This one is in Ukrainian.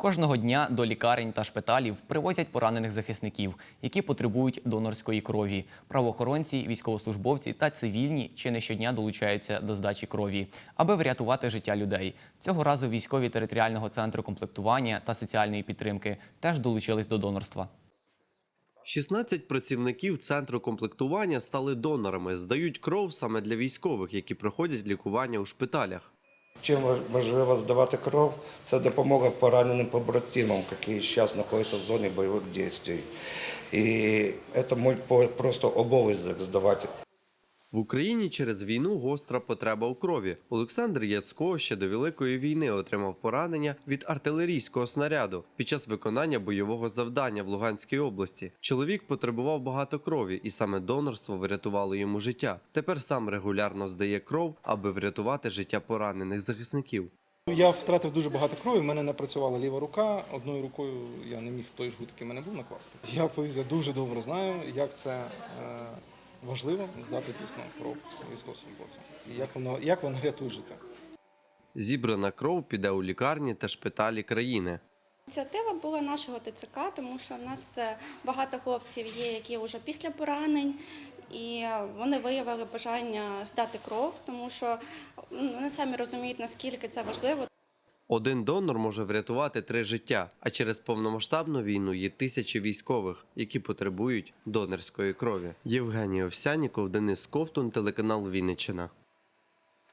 Кожного дня до лікарень та шпиталів привозять поранених захисників, які потребують донорської крові. Правоохоронці, військовослужбовці та цивільні чи не щодня долучаються до здачі крові, аби врятувати життя людей. Цього разу військові територіального центру комплектування та соціальної підтримки теж долучились до донорства. 16 працівників центру комплектування стали донорами, здають кров саме для військових, які проходять лікування у шпиталях. Чим важливо здавати кров, це допомога пораненим побратимам, які зараз знаходяться в зоні бойових дій. І це мій просто обов'язок здавати В Україні через війну гостра потреба у крові. Олександр Яцко ще до Великої війни отримав поранення від артилерійського снаряду під час виконання бойового завдання в Луганській області. Чоловік потребував багато крові, і саме донорство врятувало йому життя. Тепер сам регулярно здає кров, аби врятувати життя поранених захисників. Я втратив дуже багато крові, в мене не працювала ліва рука, одною рукою я не міг той жгут, який мене був накласти. Я повірю, дуже добре знаю, як це е, важливо здати дійсно кров військовослужбовцям. І як воно, як воно рятує життя. Зібрана кров піде у лікарні та шпиталі країни. Ініціатива була нашого ТЦК, тому що в нас е, багато хлопців є, які вже після поранень, і вони виявили бажання здати кров, тому що вони самі розуміють, наскільки це важливо. Один донор може врятувати три життя, а через повномасштабну війну є тисячі військових, які потребують донорської крові. Євгеній Овсяніков, Денис Ковтун, телеканал Вінниччина.